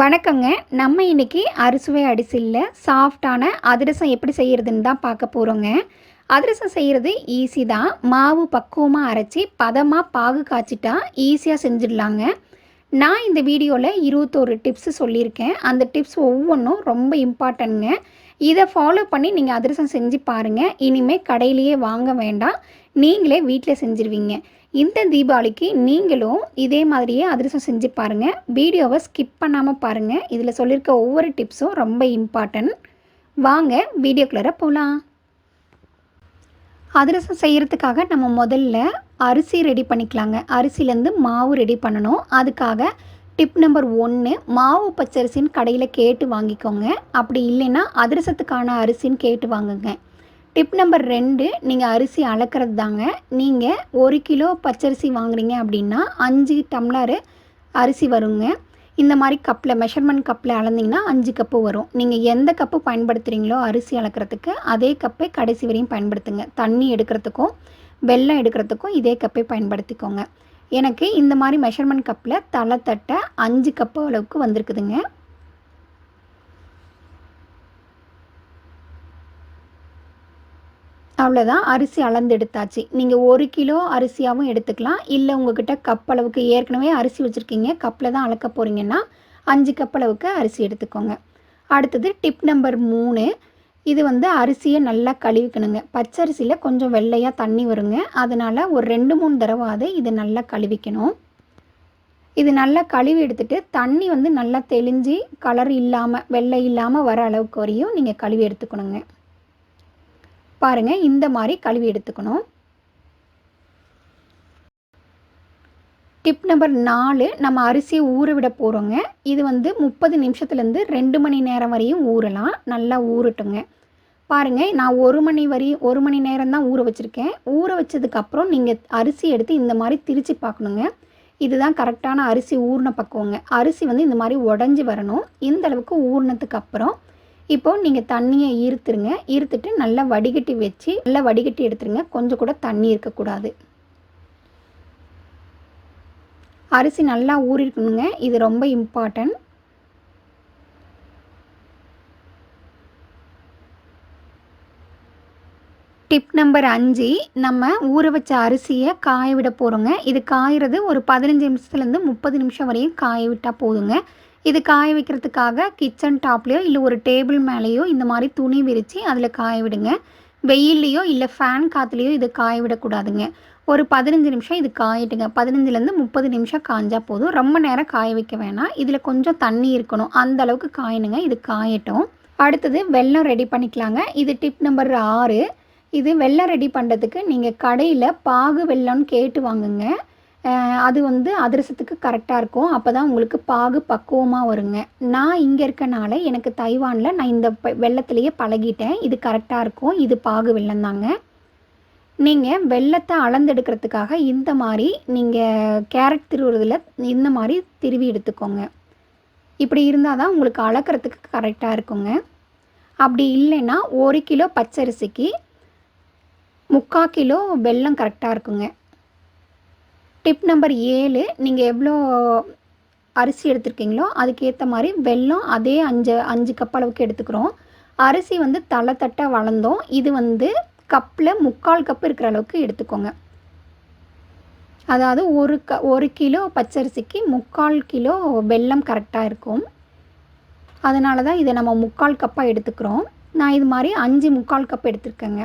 வணக்கங்க. நம்ம இன்றைக்கி அறுசுவை அடிசில்ல சாஃப்டான அதிரசம் எப்படி செய்கிறதுன்னு தான் பார்க்க போகிறோங்க அதிரசம் செய்கிறது ஈஸி தான். மாவு பக்குவமாக அரைச்சி பதமாக பாகு காய்ச்சிட்டா ஈஸியாக செஞ்சிடலாங்க. நான் இந்த வீடியோவில் இருபத்தோரு டிப்ஸ் சொல்லியிருக்கேன். அந்த டிப்ஸ் ஒவ்வொன்றும் ரொம்ப இம்பார்ட்டன்ங்க இதை ஃபாலோ பண்ணி நீங்கள் அதிரசம் செஞ்சு பாருங்கள் இனிமேல் கடையிலேயே வாங்க வேண்டாம். நீங்களே வீட்டில் செஞ்சுருவீங்க. இந்த தீபாவளிக்கு நீங்களும் இதே மாதிரியே அதிரசம் செஞ்சு பாருங்கள் வீடியோவை ஸ்கிப் பண்ணாமல் பாருங்கள் இதில் சொல்லியிருக்க ஒவ்வொரு டிப்ஸும் ரொம்ப இம்பார்ட்டன்ட் வாங்க வீடியோக்குள்ளார போகலாம் அதிரசம் செய்கிறதுக்காக நம்ம முதல்ல அரிசி ரெடி பண்ணிக்கலாங்க. அரிசிலேருந்து மாவு ரெடி பண்ணணும். அதுக்காக டிப் நம்பர் ஒன்று மாவு பச்சரிசின்னு கடையில் கேட்டு வாங்கிக்கோங்க. அப்படி இல்லைன்னா அதிரசத்துக்கான அரிசின்னு கேட்டு வாங்குங்க. டிப் நம்பர் ரெண்டு நீங்கள் அரிசி அளக்கிறது தாங்க நீங்கள் ஒரு கிலோ பச்சரிசி வாங்குறீங்க அப்படின்னா அஞ்சு டம்ளரு அரிசி வருங்க. இந்த மாதிரி கப்பில் மெஷர்மெண்ட் கப்பில் அளந்தீங்கன்னா அஞ்சு கப்பு வரும். நீங்கள் எந்த கப்பு பயன்படுத்துகிறீங்களோ அரிசி அளக்கிறதுக்கு அதே கப்பை கடைசி வரையும் பயன்படுத்துங்க. தண்ணி எடுக்கிறதுக்கும் வெல்லம் எடுக்கிறதுக்கும் இதே கப்பை பயன்படுத்திக்கோங்க. எனக்கு இந்த மாதிரி மெஷர்மெண்ட் கப்பில் தலை தட்டை அஞ்சு கப்பு அளவுக்கு வந்திருக்குதுங்க. அவ்வளோதான் அரிசி அளந்து எடுத்தாச்சு நீங்கள் ஒரு கிலோ அரிசியாகவும் எடுத்துக்கலாம். இல்லை உங்ககிட்ட கப் அளவுக்கு ஏற்கனவே அரிசி வச்சுருக்கீங்க. கப்பில் தான் அளக்க போகிறீங்கன்னா அஞ்சு கப் அளவுக்கு அரிசி எடுத்துக்கோங்க. அடுத்தது டிப் நம்பர் மூணு. இது வந்து அரிசியை நல்லா கழுவிக்கணுங்க. பச்சரிசியில் கொஞ்சம் வெள்ளையாக தண்ணி வருங்க. அதனால் ஒரு ரெண்டு மூணு தடவாது இது நல்லா கழுவிக்கணும். இது நல்லா கழுவி எடுத்துட்டு தண்ணி வந்து நல்லா தெளிஞ்சு கலர் இல்லாமல் வெள்ளை இல்லாமல் வர அளவுக்கு வரையும் நீங்கள் கழுவி எடுத்துக்கணுங்க. பாருங்கள் இந்த மாதிரி கழுவி எடுத்துக்கணும். டிப் நம்பர் நாலு நம்ம அரிசியை ஊற விட போகிறோங்க இது வந்து முப்பது நிமிஷத்துலேருந்து ரெண்டு மணி நேரம் வரையும் ஊறலாம். நல்லா ஊறட்டுங்க. பாருங்கள் நான் ஒரு மணி வரையும் ஒரு மணி நேரம் தான் ஊற வச்சுருக்கேன். ஊற வச்சதுக்கப்புறம் நீங்கள் அரிசி எடுத்து இந்த மாதிரி திரிச்சு பார்க்கணுங்க. இதுதான் கரெக்டான அரிசி ஊறின பக்குவங்க. அரிசி வந்து இந்த மாதிரி உடஞ்சி வரணும். இந்த அளவுக்கு ஊறினதுக்கு அப்புறம் இப்போ நீங்கள் தண்ணியை ஈர்த்துருங்க. ஈர்த்துட்டு நல்லா வடிகட்டி வச்சு நல்லா வடிகட்டி எடுத்துருங்க. கொஞ்சம் கூட தண்ணி இருக்கக்கூடாது. அரிசி நல்லா ஊறிருக்கணுங்க. இது ரொம்ப இம்பார்ட்டன்ட் டிப் நம்பர் அஞ்சு நம்ம ஊற வச்ச அரிசியை காய விட போகிறோங்க இது காயறது ஒரு பதினஞ்சு நிமிஷத்துலேருந்து முப்பது நிமிஷம் வரையும் காய விட்டால் போதுங்க. இது காய வைக்கிறதுக்காக கிச்சன் டாப்லேயோ இல்லை ஒரு டேபிள் மேலேயோ இந்த மாதிரி துணி விரித்து அதில் காய விடுங்க. வெயில்லையோ இல்லை ஃபேன் காற்றுலையோ இது காய விடக்கூடாதுங்க. ஒரு பதினஞ்சு நிமிஷம் இது காயட்டுங்க. பதினஞ்சுலேருந்து முப்பது நிமிஷம் காஞ்சால் போதும். ரொம்ப நேரம் காய வைக்க வேணாம். இதில் கொஞ்சம் தண்ணி இருக்கணும். அந்த அளவுக்கு காயணுங்க. இது காயட்டும். அடுத்தது வெல்லம் ரெடி பண்ணிக்கலாங்க. இது டிப் நம்பர் ஆறு. இது வெல்லம் ரெடி பண்ணுறதுக்கு நீங்கள் கடையில் பாகு வெல்லம்னு கேட்டு வாங்குங்க. அது வந்து அதிரசத்துக்கு கரெக்டாக இருக்கும். அப்போ தான் உங்களுக்கு பாகு பக்குவமாக வருங்க. நான் இங்கே இருக்கனால எனக்கு தைவானில் நான் இந்த வெள்ளத்துலேயே பழகிட்டேன். இது கரெக்டாக இருக்கும். இது பாகு வெள்ளம் தாங்க. நீங்கள் வெள்ளத்தை அளந்தெடுக்கிறதுக்காக இந்த மாதிரி நீங்கள் கேரட் திருவுறதில் இந்த மாதிரி திருவி எடுத்துக்கோங்க. இப்படி இருந்தால் தான் உங்களுக்கு அளக்கிறதுக்கு கரெக்டாக இருக்குங்க. அப்படி இல்லைன்னா ஒரு கிலோ பச்சரிசிக்கு முக்கால் கிலோ வெல்லம் கரெக்டாக இருக்குங்க. டிப் நம்பர் ஏழு நீங்கள் எவ்வளோ அரிசி எடுத்துருக்கீங்களோ அதுக்கேற்ற மாதிரி வெல்லம் அதே அஞ்சு அஞ்சு கப் அளவுக்கு எடுத்துக்கிறோம். அரிசி வந்து தலை தட்டை வளர்ந்தோம். இது வந்து கப்பில் முக்கால் கப் இருக்கிற அளவுக்கு எடுத்துக்கோங்க. அதாவது ஒரு க ஒரு கிலோ பச்சரிசிக்கு முக்கால் கிலோ வெல்லம் கரெக்டாக இருக்கும். அதனால தான் இதை நம்ம முக்கால் கப்பாக எடுத்துக்கிறோம். நான் இது மாதிரி அஞ்சு முக்கால் கப் எடுத்துருக்கேங்க.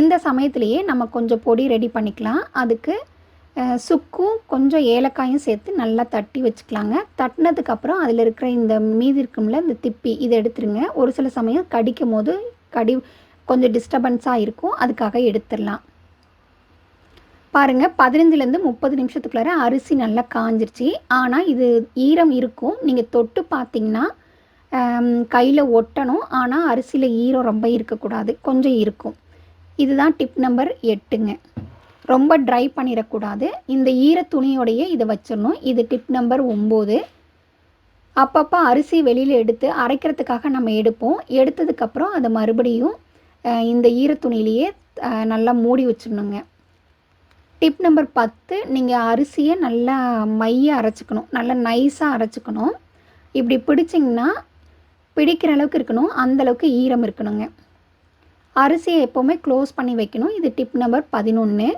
இந்த சமயத்துலேயே நம்ம கொஞ்சம் பொடி ரெடி பண்ணிக்கலாம். அதுக்கு சுக்கும் கொஞ்சம் ஏலக்காயும் சேர்த்து நல்லா தட்டி வச்சுக்கலாங்க. தட்டினதுக்கப்புறம் அதில் இருக்கிற இந்த மீதி இருக்கும்ல இந்த திப்பி இதை எடுத்துருங்க. ஒரு சில சமயம் கடிக்கும் போது கடி கொஞ்சம் டிஸ்டர்பன்ஸாக இருக்கும். அதுக்காக எடுத்துடலாம். பாருங்கள் பதினஞ்சுலேருந்து முப்பது நிமிஷத்துக்குள்ளார அரிசி நல்லா காஞ்சிருச்சு. ஆனால் இது ஈரம் இருக்கும். நீங்கள் தொட்டு பார்த்தீங்கன்னா கையில் ஒட்டணும். ஆனால் அரிசியில் ஈரம் ரொம்ப இருக்கக்கூடாது. கொஞ்சம் இருக்கும். இதுதான் டிப் நம்பர் எட்டுங்க. ரொம்ப ட்ரை பண்ணிடக்கூடாது. இந்த ஈர துணியோடையே இதை வச்சிடணும். இது டிப் நம்பர் ஒம்பது. அப்பப்போ அரிசி வெளியில் எடுத்து அரைக்கிறதுக்காக நம்ம எடுப்போம். எடுத்ததுக்கப்புறம் அதை மறுபடியும் இந்த ஈர துணியிலேயே நல்லா மூடி வச்சிடணுங்க. டிப் நம்பர் பத்து நீங்கள் அரிசியை நல்லா மைய அரைச்சிக்கணும். நல்லா நைஸாக அரைச்சிக்கணும். இப்படி பிடிச்சிங்கன்னா பிடிக்கிற அளவுக்கு இருக்கணும். அந்தளவுக்கு ஈரம் இருக்கணுங்க. அரிசியை எப்போவுமே க்ளோஸ் பண்ணி வைக்கணும். இது டிப் நம்பர் பதினொன்று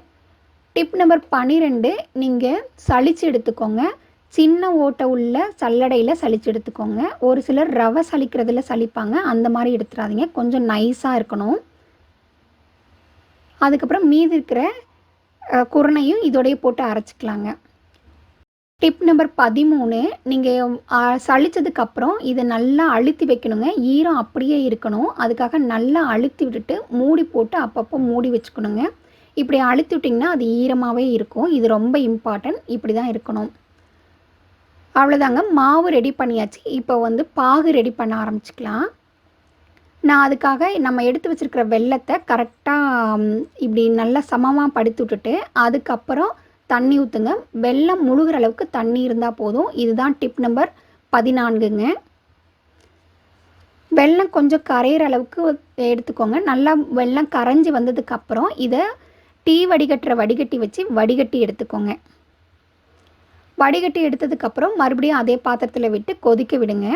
டிப் நம்பர் பன்னிரெண்டு நீங்கள் சளிச்சு எடுத்துக்கோங்க. சின்ன ஓட்டை உள்ள சல்லடையில் சளிச்சு எடுத்துக்கோங்க. ஒரு சிலர் ரவை சளிக்கிறதுல சளிப்பாங்க. அந்த மாதிரி எடுத்துடாதீங்க. கொஞ்சம் நைஸாக இருக்கணும். அதுக்கப்புறம் மீதி இருக்கிற குரணையும் இதோடைய போட்டு அரைச்சிக்கலாங்க. டிப் நம்பர் பதிமூணு நீங்கள் சளிச்சதுக்கப்புறம் இதை நல்லா அழுத்தி வைக்கணுங்க. ஈரம் அப்படியே இருக்கணும். அதுக்காக நல்லா அழுத்தி விட்டுட்டு மூடி போட்டு அப்பப்போ மூடி வச்சுக்கணுங்க. இப்படி அழுத்தி விட்டிங்கன்னா அது ஈரமாகவே இருக்கும். இது ரொம்ப இம்பார்ட்டன்ட் இப்படி தான் இருக்கணும். அவ்வளோதாங்க மாவு ரெடி பண்ணியாச்சு. இப்போ வந்து பாகு ரெடி பண்ண ஆரம்பிச்சிக்கலாம். நான் அதுக்காக நம்ம எடுத்து வச்சுருக்கிற வெள்ளத்தை கரெக்டாக இப்படி நல்லா சமமாக படுத்து விட்டுட்டு அதுக்கப்புறம் தண்ணி ஊற்றுங்க வெள்ளம் முழுகிற அளவுக்கு தண்ணி இருந்தால் போதும். இதுதான் டிப் நம்பர் பதினான்குங்க. வெள்ளம் கொஞ்சம் கரையிற அளவுக்கு எடுத்துக்கோங்க. நல்லா வெள்ளம் கரைஞ்சி வந்ததுக்கப்புறம் இதை டீ வடிகட்டுற வடிகட்டி வச்சு வடிகட்டி எடுத்துக்கோங்க. வடிகட்டி எடுத்ததுக்கப்புறம் மறுபடியும் அதே பாத்திரத்தில் விட்டு கொதிக்க விடுங்க.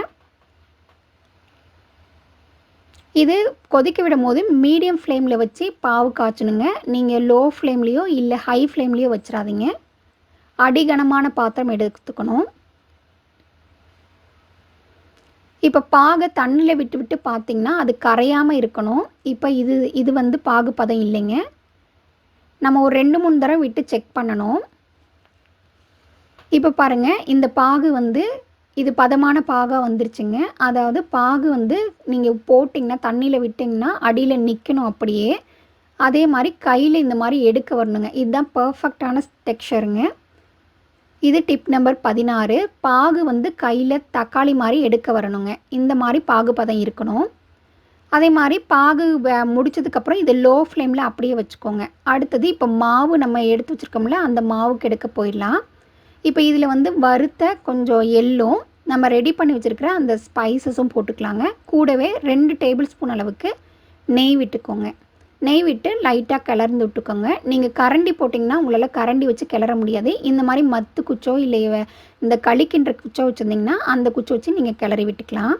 இது கொதிக்க விடும் போது மீடியம் ஃப்ளேமில் வச்சு பாவு காய்ச்சணுங்க. நீங்கள் லோ ஃப்ளேம்லேயோ இல்லை ஹை ஃப்ளேம்லேயோ வச்சிடாதீங்க. அடிகனமான பாத்திரம் எடுத்துக்கணும். இப்போ பாகை தண்ணியில் விட்டு விட்டு பார்த்திங்கன்னா அது கரையாமல் இருக்கணும். இப்போ இது இது வந்து பாகு பதம் இல்லைங்க. நம்ம ஒரு ரெண்டு மூணு தடவை விட்டு செக் பண்ணணும். இப்போ பாருங்கள் இந்த பாகு வந்து இது பதமான பாகாக வந்துருச்சுங்க. அதாவது பாகு வந்து நீங்கள் போட்டிங்கன்னா தண்ணியில் விட்டிங்கன்னா அடியில் நிற்கணும் அப்படியே. அதே மாதிரி கையில் இந்த மாதிரி எடுக்க வரணுங்க. இதுதான் பர்ஃபெக்டான டெக்ஸ்சருங்க இது டிப் நம்பர் பதினாறு. பாகு வந்து கையில் தக்காளி மாதிரி எடுக்க வரணுங்க. இந்த மாதிரி பாகு பதம் இருக்கணும். அதே மாதிரி பாகு முடிச்சதுக்கப்புறம் இது லோ ஃப்ளேமில் அப்படியே வச்சுக்கோங்க. அடுத்தது இப்போ மாவு நம்ம எடுத்து வச்சுருக்கோம்ல அந்த மாவுக்கு எடுக்க போயிடலாம். இப்போ இதில் வந்து வறுத்த கொஞ்சம் எள்ளும் நம்ம ரெடி பண்ணி வச்சுருக்கிற அந்த ஸ்பைசஸும் போட்டுக்கலாங்க. கூடவே ரெண்டு டேபிள் ஸ்பூன் அளவுக்கு நெய் விட்டுக்கோங்க. நெய் விட்டு லைட்டாக கிளர்ந்து விட்டுக்கோங்க. நீங்கள் கரண்டி போட்டிங்கன்னா உங்களால் கரண்டி வச்சு கிளற முடியாது. இந்த மாதிரி மத்து குச்சோ இல்லை இந்த களிக்கின்ற குச்சோ வச்சுருந்திங்கன்னா அந்த குச்சோ வச்சு நீங்கள் கிளறி விட்டுக்கலாம்.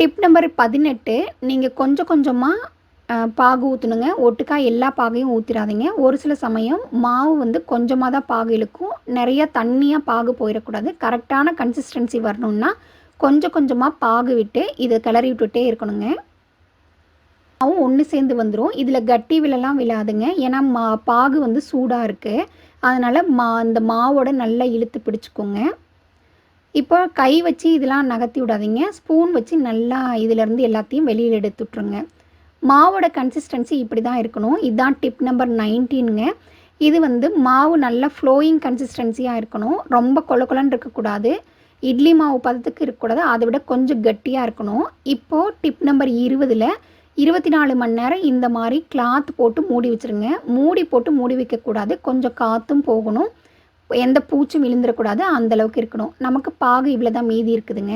டிப் நம்பர் பதினெட்டு நீங்கள் கொஞ்சம் கொஞ்சமாக பாகு ஊற்றணுங்க ஒட்டுக்கா எல்லா பாகையும் ஊற்றிடாதீங்க ஒரு சில சமயம் மாவு வந்து கொஞ்சமாக தான் பாகு இழுக்கும். நிறைய தண்ணியாக பாகு போயிடக்கூடாது கரெக்டான கன்சிஸ்டன்சி வரணுன்னா கொஞ்சம் கொஞ்சமாக பாகு விட்டு இதை கிளறி விட்டுட்டே இருக்கணுங்க. மாவும் ஒன்று சேர்ந்து வந்துடும் இதில் கட்டி விழலாம் விழாதுங்க. ஏன்னா மா பாகு வந்து சூடாக இருக்குது அதனால் மா அந்த மாவோட நல்லா இழுத்து பிடிச்சிக்கோங்க. இப்போ கை வச்சு இதெல்லாம் நகர்த்தி விடாதீங்க. ஸ்பூன் வச்சு நல்லா இதிலேருந்து எல்லாத்தையும் வெளியில் எடுத்து விட்ருங்க மாவோட கன்சிஸ்டன்சி இப்படி தான் இருக்கணும். இதுதான் டிப் நம்பர் நைன்டீனுங்க இது வந்து மாவு நல்லா ஃப்ளோயிங் கன்சிஸ்டன்சியாக இருக்கணும். ரொம்ப கொல கொலன்னு இருக்கக்கூடாது. இட்லி மாவு பதத்துக்கு இருக்கக்கூடாது. அதை விட கொஞ்சம் கட்டியாக இருக்கணும். இப்போது டிப் நம்பர் இருபதில் இருபத்தி நாலு மணி நேரம் இந்த மாதிரி கிளாத் போட்டு மூடி வச்சுருங்க. மூடி போட்டு மூடி வைக்கக்கூடாது. கொஞ்சம் காற்றும் போகணும். எந்த பூச்சும் விழுந்துடக்கூடாது அந்தளவுக்கு இருக்கணும். நமக்கு பாகு இவ்வளோ தான் மீதி இருக்குதுங்க.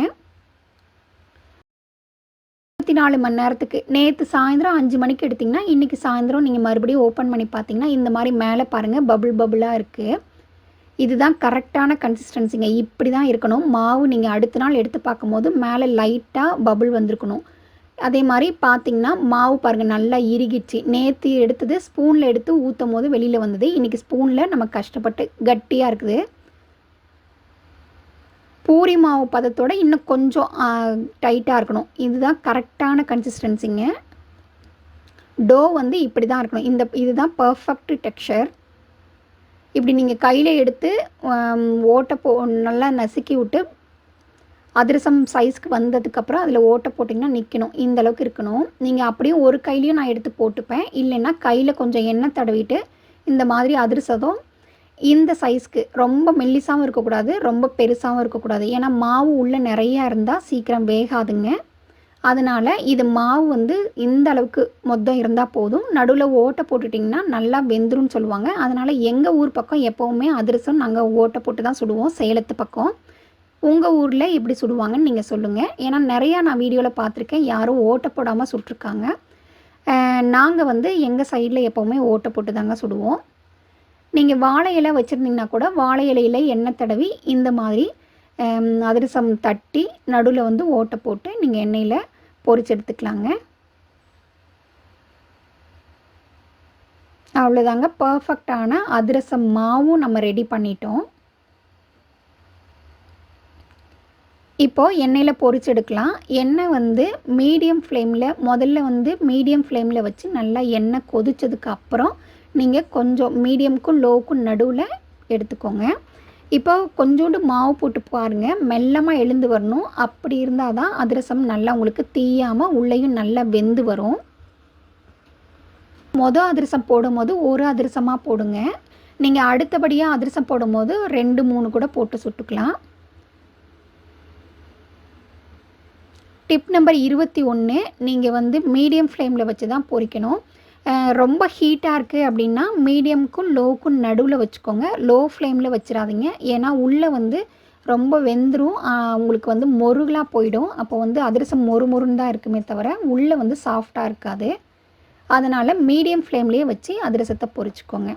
இருபத்தி நாலு மணி நேரத்துக்கு. நேற்று சாயந்தரம் அஞ்சு மணிக்கு எடுத்திங்கன்னா இன்றைக்கி சாயந்தரம் நீங்கள் மறுபடியும் ஓப்பன் பண்ணி பார்த்தீங்கன்னா இந்த மாதிரி மேலே பாருங்கள் பபுள் பபுளாக இருக்குது இதுதான் கரெக்டான கன்சிஸ்டன்சிங்க இப்படி தான் இருக்கணும். மாவு நீங்கள் அடுத்த நாள் எடுத்து பார்க்கும்போது மேலே லைட்டாக பபுள் வந்திருக்கணும். அதே மாதிரி பார்த்திங்கன்னா மாவு பாருங்கள் நல்லா இறுகிடுச்சு. நேற்று எடுத்தது ஸ்பூனில் எடுத்து ஊற்றும் போது வெளியில் வந்தது. இன்றைக்கி ஸ்பூனில் நம்ம கஷ்டப்பட்டு கட்டியாக இருக்குது. பூரி மாவு பதத்தோட இன்னும் கொஞ்சம் டைட்டாக இருக்கணும். இதுதான் கரெக்டான கன்சிஸ்டன்சிங்க. டோ வந்து இப்படி தான் இருக்கணும். இந்த இதுதான் பர்ஃபெக்ட் டெக்ஸ்சர். இப்படி நீங்கள் கையில் எடுத்து ஓட்டை போ நல்லா நசுக்கி விட்டு அதிரசம் சைஸ்க்கு வந்ததுக்கப்புறம் அதில் ஓட்டை போட்டிங்கன்னா நிற்கணும் இந்த அளவுக்கு இருக்கணும். நீங்கள் அப்படியும் ஒரு கையிலையும் நான் எடுத்து போட்டுப்பேன். இல்லைன்னா கையில் கொஞ்சம் எண்ணெய் தடவிட்டு இந்த மாதிரி அதிரசதம் இந்த சைஸ்க்கு ரொம்ப மெல்லிசாகவும் இருக்கக்கூடாது ரொம்ப பெருசாகவும் இருக்கக்கூடாது. ஏன்னா மாவு உள்ளே நிறையா இருந்தால் சீக்கிரம் வேகாதுங்க. அதனால் இது மாவு வந்து இந்த அளவுக்கு மொத்தம் இருந்தால் போதும். நடுவில் ஓட்டை போட்டுட்டிங்கன்னா நல்லா வெந்துரும்னு சொல்லுவாங்க. அதனால் எங்கள் ஊர் பக்கம் எப்போவுமே அதிரசம் நாங்கள் ஓட்டை போட்டு தான் சுடுவோம். சேலத்து பக்கம். உங்கள் ஊரில் எப்படி சுடுவாங்கன்னு நீங்கள் சொல்லுங்கள் ஏன்னா நிறையா நான் வீடியோவில் பார்த்துருக்கேன். யாரும் ஓட்டை போடாமல் சுட்டிருக்காங்க. நாங்கள் வந்து எங்கள் சைடில் எப்போவுமே ஓட்டை போட்டு தாங்க சுடுவோம். நீங்கள் வாழை இலை வச்சுருந்தீங்கன்னா கூட வாழை இலையில் எண்ணெய் தடவி இந்த மாதிரி அதிரசம் தட்டி நடுவில் வந்து ஓட்டை போட்டு நீங்கள் எண்ணெயில் பொரிச்சு எடுத்துக்கலாங்க. அவ்வளோதாங்க பர்ஃபெக்டான அதிரசம் மாவும் நம்ம ரெடி பண்ணிட்டோம். இப்போது எண்ணெயில் பொரிச்செடுக்கலாம். எண்ணெய் வந்து மீடியம் ஃப்ளேமில் முதல்ல வந்து மீடியம் ஃப்ளேமில் வச்சு நல்லா எண்ணெய் கொதித்ததுக்கு அப்புறம் நீங்கள் கொஞ்சம் மீடியமுக்கும் லோவுக்கும் நடுவில் எடுத்துக்கோங்க. இப்போ கொஞ்சோண்டு மாவு போட்டு பாருங்கள் மெல்லமாக எழுந்து வரணும். அப்படி இருந்தால் தான் அதிரசம் நல்லா உங்களுக்கு தீயாமல் உள்ளேயும் நல்லா வெந்து வரும். மொதல் அதிரசம் போடும்போது ஒரு அதிரசமாக போடுங்க. நீங்கள் அடுத்தபடியாக அதிரசம் போடும்போது ரெண்டு மூணு கூட போட்டு சுட்டுக்கலாம். டிப் நம்பர் இருபத்தி ஒன்று நீங்கள் வந்து மீடியம் ஃப்ளேமில் வச்சு தான் பொரிக்கணும் ரொம்ப ஹீட்டாக இருக்குது அப்படின்னா மீடியமுக்கும் லோவுக்கும் நடுவில் வச்சுக்கோங்க. லோ ஃப்ளேமில் வச்சிடாதீங்க. ஏன்னா உள்ளே வந்து ரொம்ப வெந்துடும் உங்களுக்கு வந்து மொருகலாக போயிடும். அப்போ வந்து அதிரசம் மொறு மொறுன்னு தான் இருக்குமே தவிர உள்ளே வந்து சாஃப்டாக இருக்காது. அதனால் மீடியம் ஃப்ளேம்லேயே வச்சு அதிரசத்தை பொறிச்சிக்கோங்க.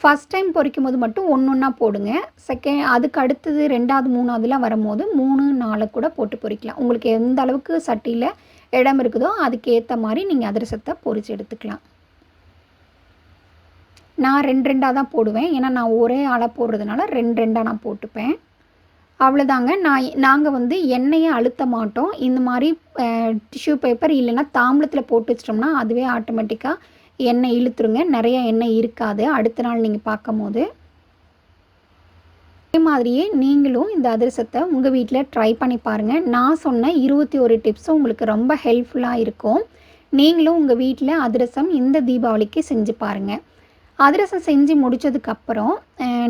ஃபஸ்ட் டைம் பொரிக்கும் போது மட்டும் ஒன்று ஒன்றா போடுங்க. செகண்ட் அதுக்கு அடுத்தது ரெண்டாவது மூணாவதுலாம் வரும்போது மூணு நாலு கூட போட்டு பொறிக்கலாம். உங்களுக்கு எந்த அளவுக்கு சட்டியில் இடம் இருக்குதோ அதுக்கேற்ற மாதிரி நீங்கள் அதிரசத்தை பொரித்து எடுத்துக்கலாம். நான் ரெண்டு ரெண்டாக தான் போடுவேன். ஏன்னா நான் ஒரே ஆளாக போடுறதுனால ரெண்டு ரெண்டாக நான் போட்டுப்பேன். அவ்வளோதாங்க நான் நாங்கள் வந்து எண்ணெயை அழுத்த மாட்டோம். இந்த மாதிரி டிஷ்யூ பேப்பர் இல்லைன்னா தாம்பளத்தில் போட்டு வச்சிட்டோம்னா அதுவே ஆட்டோமேட்டிக்காக எண்ணெய் இழுத்துருங்க. நிறைய எண்ணெய் இருக்காது. அடுத்த நாள் நீங்கள் பார்க்கும் போது அதே மாதிரியே நீங்களும் இந்த அதிரசத்தை உங்கள் வீட்டில் ட்ரை பண்ணி பாருங்கள் நான் சொன்ன இருபத்தி ஒரு டிப்ஸும் உங்களுக்கு ரொம்ப ஹெல்ப்ஃபுல்லாக இருக்கும். நீங்களும் உங்கள் வீட்டில் அதிரசம் இந்த தீபாவளிக்கு செஞ்சு பாருங்கள் அதிரசம் செஞ்சு முடித்ததுக்கப்புறம்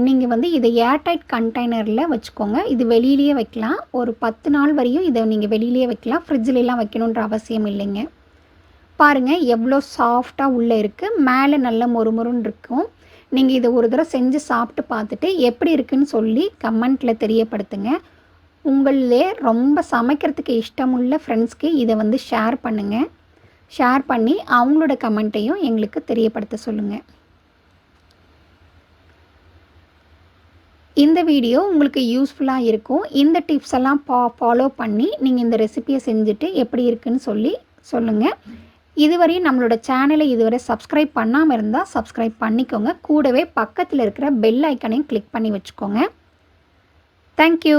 நீங்கள் வந்து இதை ஏர்டைட் கண்டெய்னரில் வச்சுக்கோங்க. இது வெளியிலேயே வைக்கலாம். ஒரு பத்து நாள் வரையும் இதை நீங்கள் வெளியிலேயே வைக்கலாம். ஃப்ரிட்ஜிலலாம் வைக்கணுன்ற அவசியம் இல்லைங்க. பாருங்கள் எவ்வளோ சாஃப்டாக உள்ளே இருக்குது மேலே நல்ல மொறுமொறுன்னு இருக்கும். நீங்கள் இதை ஒரு தடவை செஞ்சு சாப்பிட்டு பார்த்துட்டு எப்படி இருக்குன்னு சொல்லி கமெண்ட்டில் தெரியப்படுத்துங்க. உங்களிலே ரொம்ப சமைக்கிறதுக்கு இஷ்டமுள்ள ஃப்ரெண்ட்ஸ்க்கு இதை வந்து ஷேர் பண்ணுங்கள் ஷேர் பண்ணி அவங்களோட கமெண்ட்டையும் எங்களுக்கு தெரியப்படுத்த சொல்லுங்கள் இந்த வீடியோ உங்களுக்கு யூஸ்ஃபுல்லாக இருக்கும். இந்த டிப்ஸ் எல்லாம் பா ஃபாலோ பண்ணி நீங்கள் இந்த ரெசிபியை செஞ்சுட்டு எப்படி இருக்குன்னு சொல்லி சொல்லுங்கள் இதுவரையும் நம்மளோட சேனலை இதுவரை சப்ஸ்கிரைப் பண்ணாமல் இருந்தால் சப்ஸ்கிரைப் பண்ணிக்கோங்க. கூடவே பக்கத்தில் இருக்கிற பெல் ஐக்கனையும் கிளிக் பண்ணி வச்சுக்கோங்க. தேங்க்யூ